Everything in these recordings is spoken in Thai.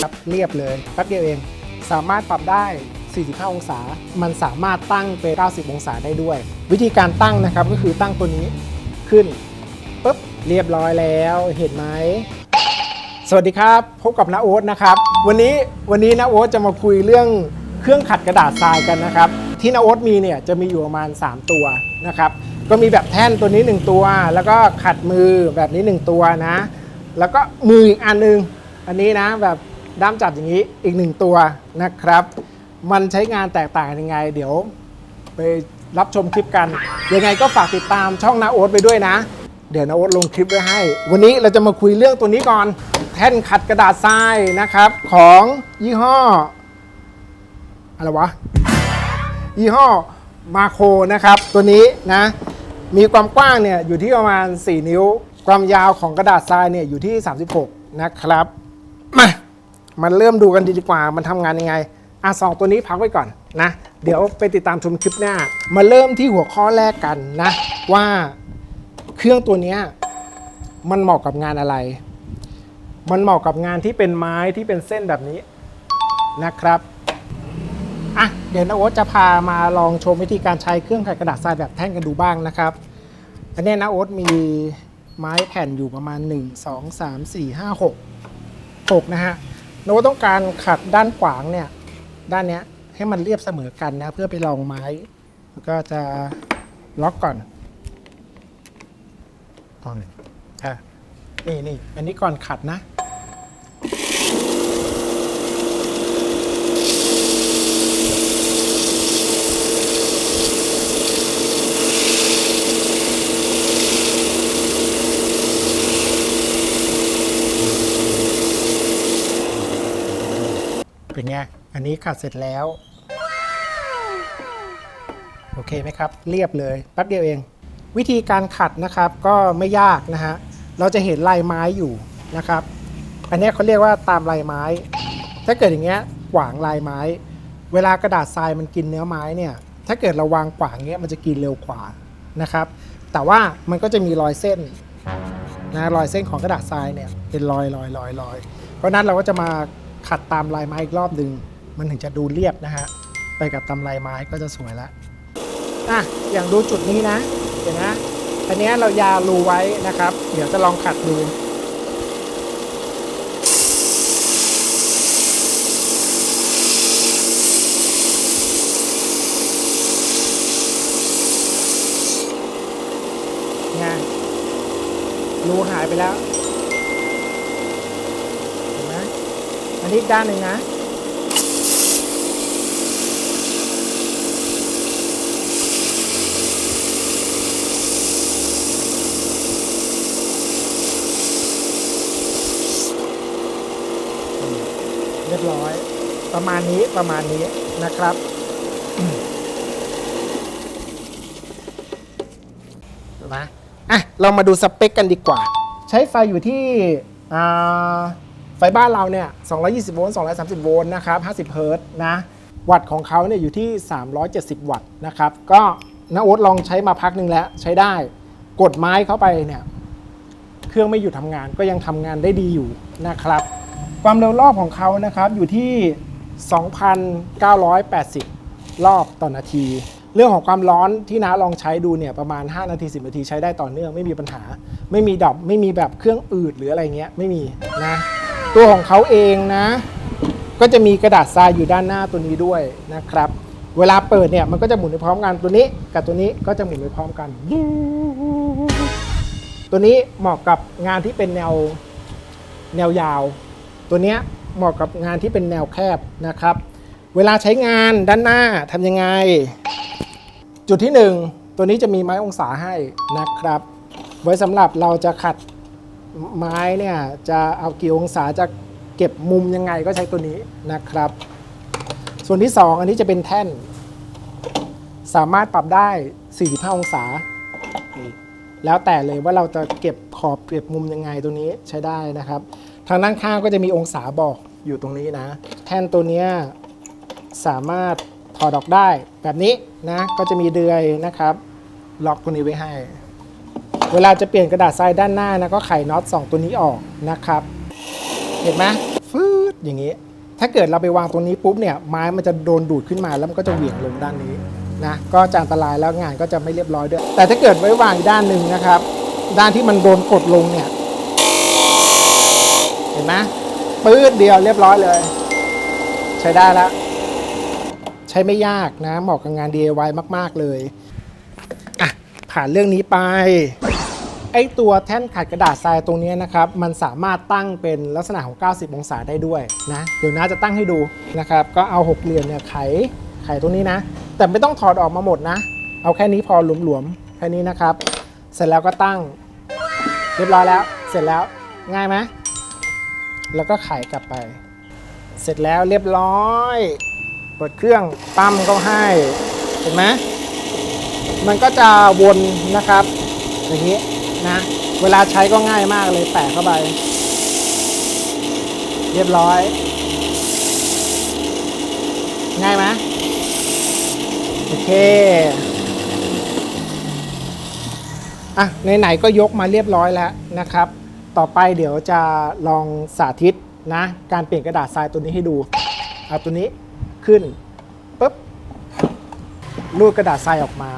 ครับเรียบเลยแป๊บเดียวเอง สามารถปรับได้ 45 องศา มันสามารถตั้งเป็น90 องศาได้ด้วย วิธีการตั้งนะครับก็คือตั้งตัวนี้ขึ้นปุ๊บเรียบร้อยแล้วเห็นไหมสวัสดีครับ พบกับนาโอ๊ตนะครับ วันนี้วันนี้นาโอ๊ตจะมาคุยเรื่องเครื่องขัดกระดาษทรายกันนะครับ ที่นาโอ๊ตมีเนี่ยจะมีอยู่ประมาณ 3 ตัวนะครับก็มีแบบแท่นตัวนี้ 1 ตัว แล้วก็ขัดมือแบบนี้ 1 ตัวนะ แล้วก็มืออีกอันนึง อันนี้นะแบบ ด้ามจับอย่างนี้อีก1ตัวนะครับ มันใช้งานแตกต่างยังไง เดี๋ยวไปรับชมคลิปกัน ยังไงก็ฝากติดตามช่องนาโอ๊ตไปด้วยนะ เดี๋ยวนาโอ๊ตลงคลิปไว้ให้ วันนี้เราจะมาคุยเรื่องตัวนี้ก่อน แท่นขัดกระดาษทรายนะครับ ของยี่ห้อ อะไรวะ ยี่ห้อมาโคนะครับ ตัวนี้นะ มีความกว้างเนี่ยอยู่ที่ประมาณ 4 นิ้ว ความยาวของกระดาษทรายเนี่ยอยู่ที่ 36 นะครับมา มันเริ่มดูกันดีกว่า มันทำงานยังไงอะสองตัวนี้พักไว้ก่อนนะ เดี๋ยวไปติดตามชมคลิปหน้า มาเริ่มที่หัวข้อแรกกันนะ ว่าเครื่องตัวนี้มันเหมาะกับงานอะไร มันเหมาะกับงานที่เป็นไม้ที่เป็นเส้นแบบนี้นะครับอะเดี๋ยวนะโอ๊ตจะพามาลองชมวิธีการใช้เครื่องขัดกระดาษทรายแบบแท่งกันดูบ้างนะครับอันนี้นะโอ๊ตมีไม้แผ่นอยู่ประมาณ 1 2 3 4 5 6 6 นะฮะ โน้ตต้องการขัดด้านขวางเนี่ย ด้านเนี้ยให้มันเรียบเสมอกันนะ เพื่อไปรองไม้ ก็จะล็อกก่อนตอนหนึ่งอะนี่นี่อันนี้ก่อนขัดนะ เป็นไง อั นนี้ขัดเสร็จแล้ว โอเคไหมครับ เรียบเลยแป๊บเดียวเอง วิธีการขัดนะครับก็ไม่ยากนะฮะ เราจะเห็นลายไม้อยู่นะครับ อันนี้เขาเรียกว่าตามลายไม้ ถ้าเกิดอย่างเงี้ยขวางลายไม้ เวลากระดาษทรายมันกินเนื้อไม้เนี่ย ถ้าเกิดเราวางขวางเงี้ยมันจะกินเร็วกว่านะครับ แต่ว่ามันก็จะมีรอยเส้นนะรอยเส้นของกระดาษทรายเนี่ยเป็นรอยรอยรอยรอยเพราะนั้นเราก็จะมาขัดตามลายไม้อีกรอบหนึ่ง มันถึงจะดูเรียบนะฮะ ไปกับตามลายไม้ก็จะสวยละอะอย่างดูจุดนี้นะ เดี๋ยวนะ อันนี้เรายารูไว้นะครับ เดี๋ยวจะลองขัดดูไงรูหายไปแล้ว เห็นไหมอันนี้ด้านหนึ่งนะ เรียบร้อย ประมาณนี้ประมาณนี้นะครับ นะอะ เรามาดูสเปคกันดีกว่า ใช้ไฟอยู่ที่อ่าไฟบ้านเราเนี่ย 220 โวลต์ 230 โวลต์นะครับ 50 เฮิรตซ์นะ วัตต์ของเขาเนี่ยอยู่ที่ 370 วัตต์นะครับ ก็นาโอ๊ตลองใช้มาพักหนึ่งแล้วใช้ได้ กดไม้เข้าไปเนี่ย เครื่องไม่หยุดทำงานก็ยังทำงานได้ดีอยู่นะครับ ความเร็วรอบของเขานะครับอยู่ที่ 2,980 รอบต่อนาที เรื่องของความร้อนที่น้าลองใช้ดูเนี่ยประมาณ 5 นาที 10 นาทีใช้ได้ต่อเนื่องไม่มีปัญหา ไม่มีดับไม่มีแบบเครื่องอืดหรืออะไรเงี้ยไม่มีนะตัวของเขาเองนะ ก็จะมีกระดาษทรายอยู่ด้านหน้าตัวนี้ด้วยนะครับ เวลาเปิดเนี่ยมันก็จะหมุนไปพร้อมกันตัวนี้ กับตัวนี้ก็จะหมุนไปพร้อมกัน ตัวนี้เหมาะกับงานที่เป็นแนวแนวยาว ตัวเนี้ย เหมาะกับงานที่เป็นแนวแคบนะครับ เวลาใช้งานด้านหน้าทำยังไง จุดที่ 1 ตัวนี้จะมีไม้องศาให้นะครับ ไว้สำหรับเราจะขัดไม้เนี่ยจะเอากี่องศาจะเก็บมุมยังไงก็ใช้ตัวนี้นะครับ ส่วนที่ 2 อันนี้จะเป็นแท่น สามารถปรับได้ 45 องศา แล้วแต่เลยว่าเราจะเก็บขอบเก็บมุมยังไงตัวนี้ใช้ได้นะครับ ทางด้านข้างก็จะมีองศาบอกอยู่ตรงนี้นะ แท่นตัวเนี้ยสามารถถอดออกได้แบบนี้นะ ก็จะมีเดือยนะครับ ล็อกตัวนี้ไว้ให้ เวลาจะเปลี่ยนกระดาษทรายด้านหน้านะก็ไขน็อตสองตัวนี้ออกนะครับ เห็นไหมฟืดอย่างนี้ถ้าเกิดเราไปวางตรงนี้ปุ๊บเนี่ยไม้มันจะโดนดูดขึ้นมาแล้วมันก็จะเหวี่ยงลงด้านนี้นะก็จะอันตรายแล้วงานก็จะไม่เรียบร้อยด้วย แต่ถ้าเกิดไว้วางอีกด้านหนึ่งนะครับ ด้านที่มันโดนกดลงเนี่ยเห็นไหมปื้ดเดียวเรียบร้อยเลย ใช้ได้แล้ว ใช้ไม่ยากนะเหมาะกับงาน DIY มาก ๆ เลยอะผ่านเรื่องนี้ไปไอตัวแท่นขัดกระดาษทรายตรงนี้นะครับ มันสามารถตั้งเป็นลักษณะของ 90 องศาได้ด้วยนะ เดี๋ยวน้าจะตั้งให้ดูนะครับ ก็เอาหกเหลี่ยมเนี่ยไข ไขตรงนี้นะ แต่ไม่ต้องถอดออกมาหมดนะ เอาแค่นี้พอหลวมๆ แค่นี้นะครับ เสร็จแล้วก็ตั้ง เรียบร้อยแล้ว เสร็จแล้ว ง่ายไหม แล้วก็ไขกลับไป เสร็จแล้วเรียบร้อยเปิดเครื่องปั๊มก็ให้เห็นไหมมันก็จะวนนะครับ อย่างนี้นะเวลาใช้ก็ง่ายมากเลยแปะเข้าไป เรียบร้อย ง่ายไหมโอเคอะไหนๆก็ยกมาเรียบร้อยแล้วนะครับ ต่อไปเดี๋ยวจะลองสาธิตนะการเปลี่ยนกระดาษทรายตัวนี้ให้ดู เอาตัวนี้ขึ้นปุ๊บรูดกระดาษทรายออกมา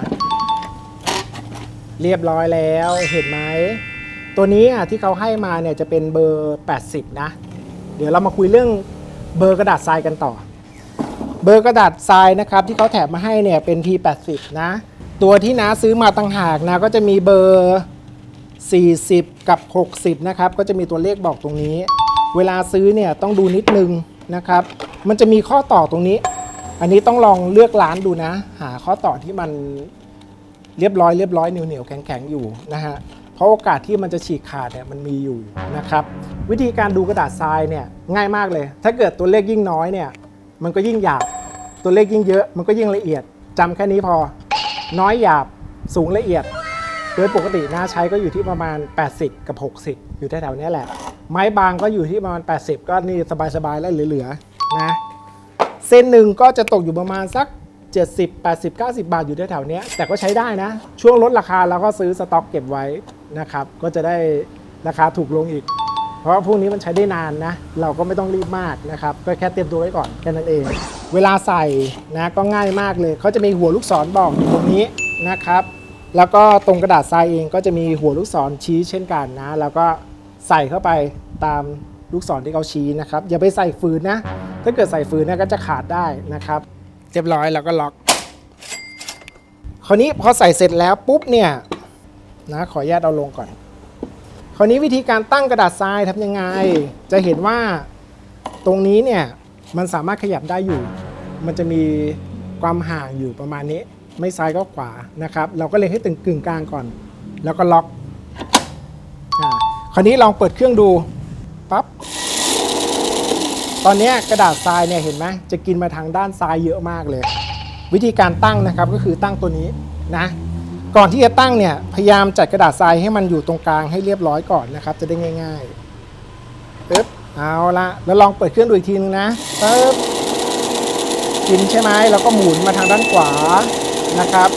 เรียบร้อยแล้วเห็นไหมตัวนี้อะที่เขาให้มาเนี่ยจะเป็นเบอร์ 80 นะ เดี๋ยวเรามาคุยเรื่องเบอร์กระดาษทรายกันต่อ เบอร์กระดาษทรายนะครับที่เขาแถมมาให้เนี่ยเป็น P80 นะ ตัวที่น้าซื้อมาต่างหากนะก็จะมีเบอร์ 40 กับ 60 นะครับ ก็จะมีตัวเลขบอกตรงนี้ เวลาซื้อเนี่ยต้องดูนิดนึงนะครับ มันจะมีข้อต่อตรงนี้ อันนี้ต้องลองเลือกร้านดูนะ หาข้อต่อที่มันเรียบร้อยเรียบร้อยเหนียวเหนียวแข็งแข็งอยู่นะฮะ เพราะโอกาสที่มันจะฉีกขาดเนี่ยมันมีอยู่นะครับ วิธีการดูกระดาษทรายเนี่ยง่ายมากเลย ถ้าเกิดตัวเลขยิ่งน้อยเนี่ยมันก็ยิ่งหยาบ ตัวเลขยิ่งเยอะ มันก็ยิ่งละเอียดจำแค่นี้พอ น้อยหยาบสูงละเอียด โดยปกติหน้าใช้ก็อยู่ที่ประมาณ 80 กับ 60 อยู่แถวๆนี้แหละ ไม้บางก็อยู่ที่ประมาณ 80 ก็นี่สบายๆแล้วเหลือๆนะเส้นหนึ่งก็จะตกอยู่ประมาณสัก 70 80 90 บาทอยู่แถวๆนี้แต่ก็ใช้ได้นะ ช่วงลดราคาเราก็ซื้อสต็อกเก็บไว้นะครับ ก็จะได้ราคาถูกลงอีก เพราะว่าพวกนี้มันใช้ได้นานนะ เราก็ไม่ต้องรีบมากนะครับ ก็แค่เตรียมตัวไว้ก่อนแค่นั้นเอง เวลาใส่นะก็ง่ายมากเลย เขาจะมีหัวลูกศรบอกอยู่ตรงนี้นะครับ แล้วก็ตรงกระดาษทรายเองก็จะมีหัวลูกศรชี้เช่นกันนะ แล้วก็ใส่เข้าไปตามลูกศรที่เขาชี้นะครับ อย่าไปใส่ฟืนนะ ถ้าเกิดใส่ฟืนเนี่ยก็จะขาดได้นะครับ เรียบร้อยแล้วก็ล็อก คราวนี้พอใส่เสร็จแล้วปุ๊บเนี่ยนะขออนุญาตเอาลงก่อน คราวนี้วิธีการตั้งกระดาษทรายทำยังไง จะเห็นว่าตรงนี้เนี่ยมันสามารถขยับได้อยู่ มันจะมีความห่างอยู่ประมาณนี้ ไม่ซ้ายก็ขวานะครับ เราก็เลยให้ตึงกึ่งกลางก่อน แล้วก็ล็อกอ่าคราวนี้ลองเปิดเครื่องดูปั๊บตอนนี้กระดาษทรายเนี่ยเห็นไหมจะกินมาทางด้านซ้ายเยอะมากเลย วิธีการตั้งนะครับก็คือตั้งตัวนี้นะก่อนที่จะตั้งเนี่ยพยายามจัดกระดาษทรายให้มันอยู่ตรงกลางให้เรียบร้อยก่อนนะครับ จะได้ง่ายๆปึ๊บเอาละแล้วลองเปิดเครื่องดูอีกทีนึงนะปึ๊บกินใช่ไหมแล้วก็หมุนมาทางด้านขวา นะครับ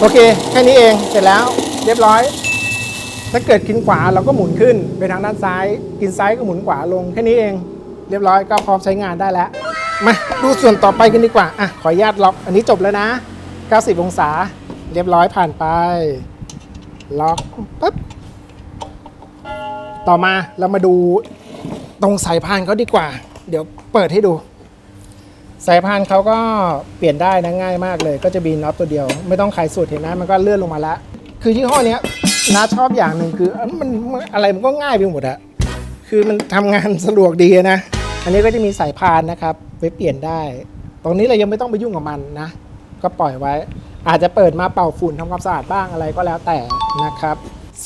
โอเค แค่นี้เองเสร็จแล้วเรียบร้อย ถ้าเกิดกินขวาเราก็หมุนขึ้นไปทางด้านซ้าย กินซ้ายก็หมุนขวาลงแค่นี้เอง เรียบร้อยก็พร้อมใช้งานได้แล้ว มาดูส่วนต่อไปกันดีกว่าอะขออนุญาตล็อกอันนี้จบแล้วนะ 90 องศา เรียบร้อยผ่านไป ล็อกปุ๊บต่อมาเรามาดูตรงสายพานเขาดีกว่า เดี๋ยวเปิดให้ดู สายพานเขาก็เปลี่ยนได้นะง่ายมากเลย ก็จะมีน็อตตัวเดียว ไม่ต้องไขสุดเห็นไหมมันก็เลื่อนลงมาล้วคือยี่ห้อเนี้ยน้าชอบอย่างหนึ่งคือมันอะไรมันก็ง่ายไปหมดอะคือมันทำงานสะดวกดีนะ อันนี้ก็จะมีสายพานนะครับไว้เปลี่ยนได้ ตรงนี้เรายังไม่ต้องไปยุ่งกับมันนะ ก็ปล่อยไว้ อาจจะเปิดมาเป่าฝุ่นทำความสะอาดบ้างอะไรก็แล้วแต่นะครับ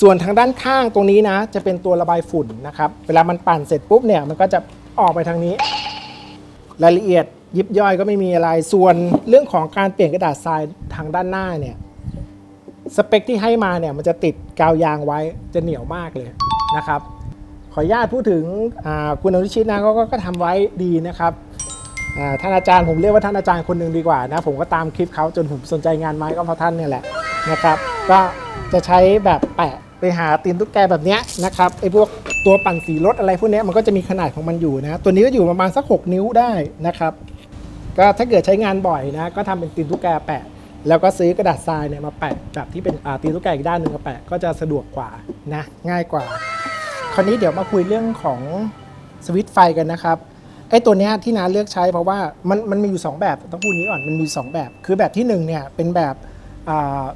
ส่วนทางด้านข้างตรงนี้นะ จะเป็นตัวระบายฝุ่นนะครับ เวลามันปั่นเสร็จปุ๊บเนี่ยมันก็จะออกไปทางนี้ รายละเอียด ยิบย่อยก็ไม่มีอะไร ส่วนเรื่องของการเปลี่ยนกระดาษทรายทางด้านหน้าเนี่ย สเปคที่ให้มาเนี่ยมันจะติดกาวยางไว้จะเหนียวมากเลยนะครับ ขออนุญาตพูดถึงคุณอนุชิตนะเขาก็ก็ทำไว้ดีนะครับท่านอาจารย์ผมเรียกว่าท่านอาจารย์คนหนึ่งดีกว่านะ ผมก็ตามคลิปเขาจนผมสนใจงานไม้ก็เพราะท่านเนี่ยแหละนะครับ ก็จะใช้แบบแปะไปหาตีนตุ๊กแกแบบเนี้ยนะครับไอ้พวกตัวปั่นสีรถอะไรพวกเนี้ยมันก็จะมีขนาดของมันอยู่นะ ตัวนี้ก็อยู่ประมาณสัก 6 นิ้วได้นะครับ ก็ถ้าเกิดใช้งานบ่อยนะ ก็ทำเป็นตีนตุ๊กแกแปะ แล้วก็ซื้อกระดาษทรายเนี่ยมาแปะแบบที่เป็นตีนตุ๊กแกอีกด้านหนึ่งมาแปะก็จะสะดวกกว่านะง่ายกว่า คราวนี้เดี๋ยวมาคุยเรื่องของสวิตช์ไฟกันนะครับไอ้ตัวเนี้ยที่น้าเลือกใช้เพราะว่ามันมันมีอยู่ 2 แบบต้องพูดนี้ก่อนมันมี 2 แบบ คือแบบที่1เนี่ยเป็นแบบ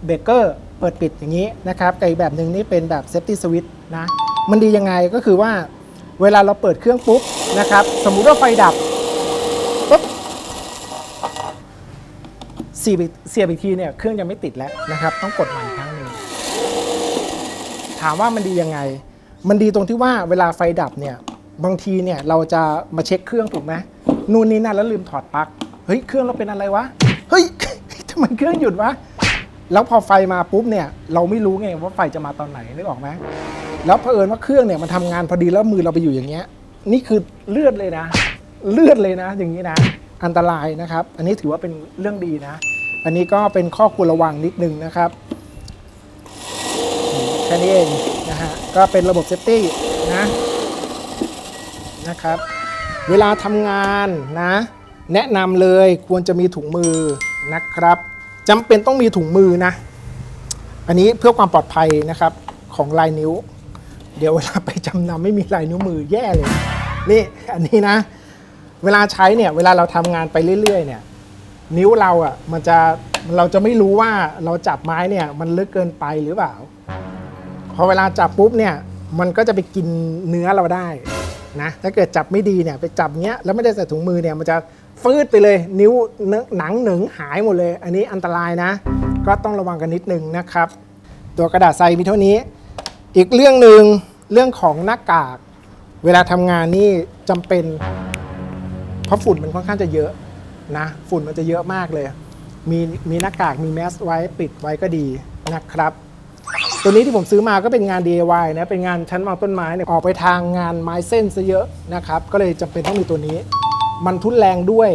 เบเกอร์เปิดปิดอย่างนี้นะครับกับอีกแบบหนึ่งนี่เป็นแบบเซฟตี้สวิตช์นะมันดียังไงก็คือว่าเวลาเราเปิดเครื่องปุ๊บนะครับสมมุติว่าไฟดับ เสียบอีกเสียบอีกทีเนี่ยเครื่องยังไม่ติดแล้วนะครับ ต้องกดใหม่ครั้งหนึ่งถามว่ามันดียังไง มันดีตรงที่ว่าเวลาไฟดับเนี่ยบางทีเนี่ยเราจะมาเช็คเครื่องถูกไหมนู่นนี่นั่นแล้วลืมถอดปลั๊กเฮ้ยเครื่องเราเป็นอะไรวะเฮ้ยทำไมเครื่องหยุดวะแล้วพอไฟมาปุ๊บเนี่ยเราไม่รู้ไงว่าไฟจะมาตอนไหนนึกออกไหมแล้วเผอิญว่าเครื่องเนี่ยมันทำงานพอดีแล้วมือเราไปอยู่อย่างเงี้ย นี่คือเลือดเลยนะ เลือดเลยนะ อย่างนี้นะ อันตรายนะครับ อันนี้ถือว่าเป็นเรื่องดีนะ อันนี้ก็เป็นข้อควรระวังนิดนึงนะครับแค่นี้เองนะฮะก็เป็นระบบเซฟตี้นะนะครับ เวลาทำงานนะ แนะนำเลยควรจะมีถุงมือนะครับจำเป็นต้องมีถุงมือนะ อันนี้เพื่อความปลอดภัยนะครับของลายนิ้ว เดี๋ยวเวลาไปจำนำไม่มีลายนิ้วมือแย่เลยนี่อันนี้นะ เวลาใช้เนี่ยเวลาเราทำงานไปเรื่อยๆเนี่ย นิ้วเราอะมันจะเราจะไม่รู้ว่าเราจับไม้เนี่ยมันลึกเกินไปหรือเปล่า พอเวลาจับปุ๊บเนี่ยมันก็จะไปกินเนื้อเราได้นะถ้าเกิดจับไม่ดีเนี่ยไปจับเงี้ยแล้วไม่ได้ใส่ถุงมือเนี่ยมันจะฟืดไปเลยนิ้วเนื้อหนังหนึ่งหายหมดเลย อันนี้อันตรายนะ ก็ต้องระวังกันนิดนึงนะครับ ตัวกระดาษทรายมีเท่านี้ อีกเรื่องหนึ่งเรื่องของหน้ากาก เวลาทำงานนี่จำเป็น เพราะฝุ่นมันค่อนข้างจะเยอะนะ ฝุ่นมันจะเยอะมากเลย มีมีหน้ากากมีแมสไว้ปิดไว้ก็ดีนะครับ ตัวนี้ที่ผมซื้อมาก็เป็นงาน DIY นะเป็นงานชั้นวางต้นไม้เนี่ยออกไปทางงานไม้เส้นซะเยอะนะครับ ก็เลยจำเป็นต้องมีตัวนี้ มันทุนแรงด้วย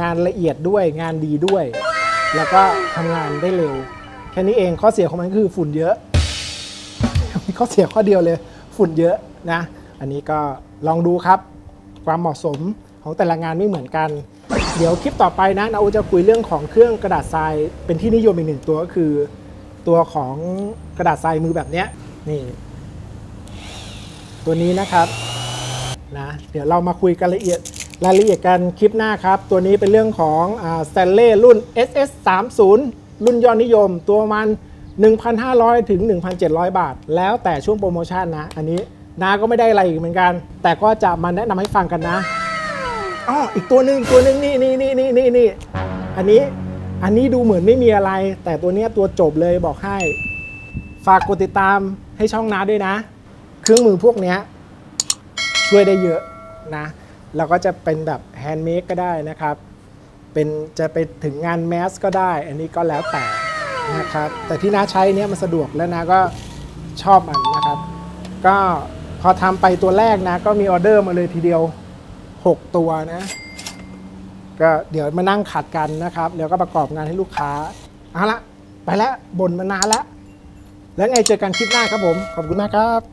งานละเอียดด้วยงานดีด้วย แล้วก็ทำงานได้เร็ว แค่นี้เองข้อเสียของมันคือฝุ่นเยอะมีข้อเสียข้อเดียวเลย ฝุ่นเยอะนะ อันนี้ก็ลองดูครับ ความเหมาะสม ของแต่ละงานไม่เหมือนกัน เดี๋ยวคลิปต่อไปนะนาอูจะคุยเรื่องของเครื่องกระดาษทรายเป็นที่นิยมอีกหนึ่งตัวก็คือ ตัวของกระดาษทรายมือแบบเนี้ยนี่ตัวนี้นะครับนะเดี๋ยวเรามาคุยกันละเอียดรายละเอียดกันคลิปหน้าครับ ตัวนี้เป็นเรื่องของสแตนเล่รุ่น SS 3 0รุ่นยอดนิยม ตัวประมัน 1,500 ถึง 1,700 บาท แล้วแต่ช่วงโปรโมชั่นนะ อันนี้นาก็ไม่ได้อะไรอีกเหมือนกัน แต่ก็จะมาแนะนำให้ฟังกันนะ อ๋ออีกตัวหนึ่งตัวหนึ่งนี่นี่นี่นี่นี่นี่อันนี้อันนี้ดูเหมือนไม่มีอะไร แต่ตัวเนี้ยตัวจบเลยบอกให้ ฝากกดติดตามให้ช่องน้าด้วยนะ เครื่องมือพวกเนี้ยช่วยได้เยอะนะเราก็จะเป็นแบบแฮนด์เมดก็ได้นะครับ เป็นจะไปถึงงานแมสก็ได้ อันนี้ก็แล้วแต่นะครับ แต่ที่น้าใช้เนี้ยมันสะดวกแล้วนะก็ชอบมันนะครับ ก็พอทำไปตัวแรกนะ ก็มีออเดอร์มาเลยทีเดียว 6 ตัวนะ ก็เดี๋ยวมานั่งขัดกันนะครับ แล้วก็ประกอบงานให้ลูกค้าเอาละไปแล้วบ่นมานานแล้ว แล้วไงเจอกันคลิปหน้าครับผม ขอบคุณมากครับ